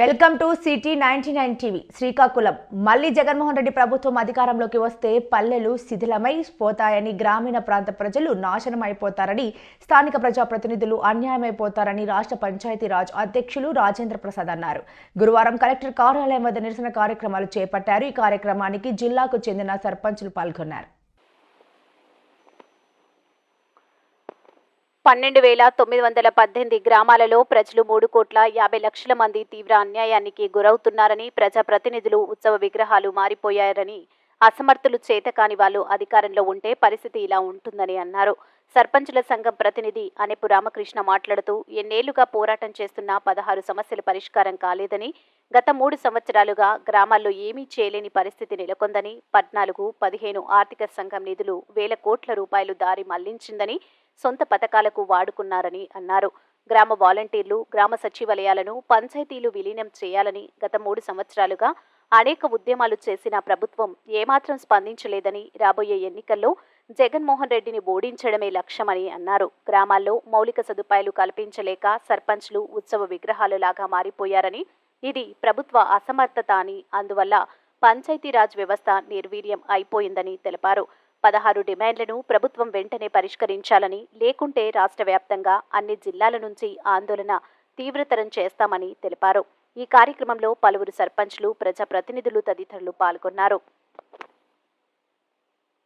Welcome to city ninety nine TV Srikakulam. మళ్ళీ జగన్మోహన్ రెడ్డి ప్రభుత్వం అధికారంలోకి వస్తే పల్లెలు శిథిలమై పోతాయని గ్రామీణ ప్రాంత ప్రజలు నాశనం అయిపోతారని స్థానిక ప్రజాప్రతినిధులు అన్యాయమైపోతారని రాష్ట్ర పంచాయతీరాజ్ అధ్యక్షులు రాజేంద్ర ప్రసాద్ అన్నారు. గురువారం కలెక్టర్ కార్యాలయం వద్ద నిరసన కార్యక్రమాలు చేపట్టారు. ఈ కార్యక్రమానికి జిల్లాకు చెందిన సర్పంచులు పాల్గొన్నారు. పన్నెండు వేల తొమ్మిది వందల పద్దెనిమిది గ్రామాలలో ప్రజలు మూడు కోట్ల యాభై లక్షల మంది తీవ్ర అన్యాయానికి గురవుతున్నారని ప్రజాప్రతినిధులు ఉత్సవ విగ్రహాలు మారిపోయారని అసమర్థులు చేతకాని వాళ్ళు అధికారంలో ఉంటే పరిస్థితి ఇలా ఉంటుందని అన్నారు. సర్పంచుల సంఘం ప్రతినిధి అనేపు రామకృష్ణ మాట్లాడుతూ ఎన్నేళ్ళుగా పోరాటం చేస్తున్న పదహారు సమస్యలు పరిష్కారం కాలేదని గత మూడు సంవత్సరాలుగా గ్రామాల్లో ఏమీ చేయలేని పరిస్థితి నెలకొందని పద్నాలుగు పదిహేను ఆర్థిక సంఘం నిధులు వేల కోట్ల రూపాయలు దారి మళ్ళించిందని సొంత పథకాలకు వాడుకున్నారని అన్నారు. గ్రామ వాలంటీర్లు గ్రామ సచివాలయాలను పంచాయతీలు విలీనం చేయాలని గత మూడు సంవత్సరాలుగా అనేక ఉద్యమాలు చేసిన ప్రభుత్వం ఏమాత్రం స్పందించలేదని రాబోయే ఎన్నికల్లో జగన్మోహన్ రెడ్డిని ఓడించడమే లక్ష్యమని అన్నారు. గ్రామాల్లో మౌలిక సదుపాయాలు కల్పించలేక సర్పంచ్లు ఉత్సవ విగ్రహాలు లాగా మారిపోయారని ఇది ప్రభుత్వ అసమర్థత అని అందువల్ల పంచాయతీరాజ్ వ్యవస్థ నిర్వీర్యం అయిపోయిందని తెలిపారు. పదహారు డిమాండ్లను ప్రభుత్వం వెంటనే పరిష్కరించాలని లేకుంటే రాష్ట్ర వ్యాప్తంగా అన్ని జిల్లాల నుంచి ఆందోళన తీవ్రతరం చేస్తామని తెలిపారు. ఈ కార్యక్రమంలో పలువురు సర్పంచ్లు ప్రజాప్రతినిధులు తదితరులు పాల్గొన్నారు.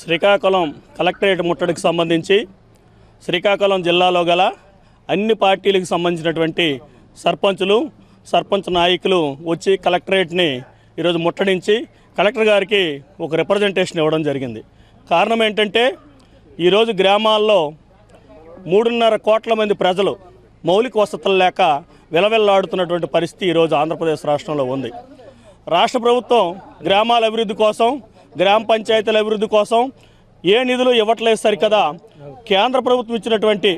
శ్రీకాకుళం కలెక్టరేట్ ముట్టడికి సంబంధించి శ్రీకాకుళం జిల్లాలో గల అన్ని పార్టీలకు సంబంధించినటువంటి సర్పంచులు సర్పంచ్ నాయకులు వచ్చి కలెక్టరేట్ని ఈరోజు ముట్టడించి కలెక్టర్ గారికి ఒక రిప్రజెంటేషన్ ఇవ్వడం జరిగింది. కారణం ఏంటంటే ఈరోజు గ్రామాల్లో మూడున్నర కోట్ల మంది ప్రజలు మౌలిక వసతులు లేక విలవిల్లాడుతున్నటువంటి పరిస్థితి ఈరోజు ఆంధ్రప్రదేశ్ రాష్ట్రంలో ఉంది. రాష్ట్ర ప్రభుత్వం గ్రామాల అభివృద్ధి కోసం గ్రామ పంచాయతీల అభివృద్ధి కోసం ఏ నిధులు ఇవ్వట్లేదు సరికదా? కేంద్ర ప్రభుత్వం ఇచ్చినటువంటి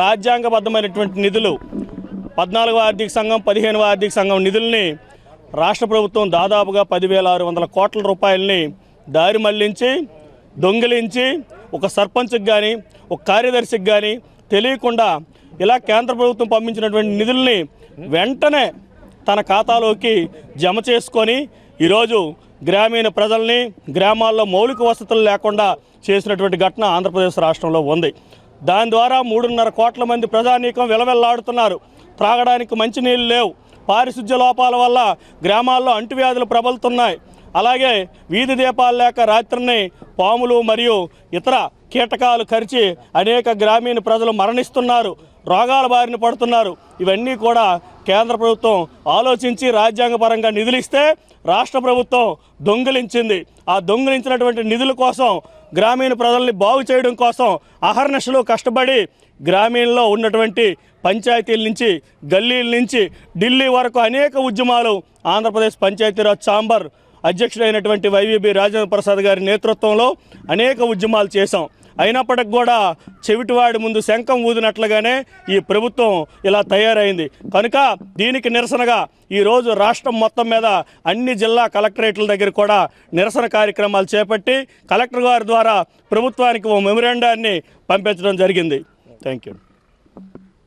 రాజ్యాంగబద్ధమైనటువంటి నిధులు పద్నాలుగవ ఆర్థిక సంఘం పదిహేనవ ఆర్థిక సంఘం నిధుల్ని రాష్ట్ర ప్రభుత్వం దాదాపుగా పదివేల ఆరు వందల కోట్ల రూపాయలని దారి మళ్ళించి దొంగిలించి ఒక సర్పంచ్కి కానీ ఒక కార్యదర్శికి కానీ తెలియకుండా ఇలా కేంద్ర ప్రభుత్వం పంపించినటువంటి నిధుల్ని వెంటనే తన ఖాతాలోకి జమ చేసుకొని ఈరోజు గ్రామీణ ప్రజల్ని గ్రామాల్లో మౌలిక వసతులు లేకుండా చేసినటువంటి ఘటన ఆంధ్రప్రదేశ్ రాష్ట్రంలో ఉంది. దాని ద్వారా మూడున్నర కోట్ల మంది ప్రజానీకం విలవెల్లాడుతున్నారు. త్రాగడానికి మంచినీళ్ళు లేవు. పారిశుద్ధ్య లోపాల వల్ల గ్రామాల్లో అంటువ్యాధులు ప్రబలుతున్నాయి. అలాగే వీధి దీపాలు లేక రాత్రిని పాములు మరియు ఇతర కీటకాలు కరిచి అనేక గ్రామీణ ప్రజలు మరణిస్తున్నారు రోగాల బారిన పడుతున్నారు. ఇవన్నీ కూడా కేంద్ర ప్రభుత్వం ఆలోచించి రాజ్యాంగపరంగా నిధులిస్తే రాష్ట్ర ప్రభుత్వం దొంగిలించింది. ఆ దొంగిలించినటువంటి నిధుల కోసం గ్రామీణ ప్రజల్ని బాగు చేయడం కోసం అహర్నిశలు కష్టపడి గ్రామీణలో ఉన్నటువంటి పంచాయతీల నుంచి గల్లీల నుంచి ఢిల్లీ వరకు అనేక ఉద్యమాలు ఆంధ్రప్రదేశ్ పంచాయతీరాజ్ ఛాంబర్ అధ్యక్షుడైనటువంటి వైవీబీ రాజేంద్ర ప్రసాద్ గారి నేతృత్వంలో అనేక ఉద్యమాలు చేశాం. అయినప్పటికి కూడా చెవిటివాడి ముందు శంఖం ఊదినట్లుగానే ఈ ప్రభుత్వం ఇలా తయారైంది. కనుక దీనికి నిరసనగా ఈరోజు రాష్ట్రం మొత్తం మీద అన్ని జిల్లా కలెక్టరేట్ల దగ్గర కూడా నిరసన కార్యక్రమాలు చేపట్టి కలెక్టర్ గారి ద్వారా ప్రభుత్వానికి ఓ మెమరాండాన్ని పంపించడం జరిగింది. Thank you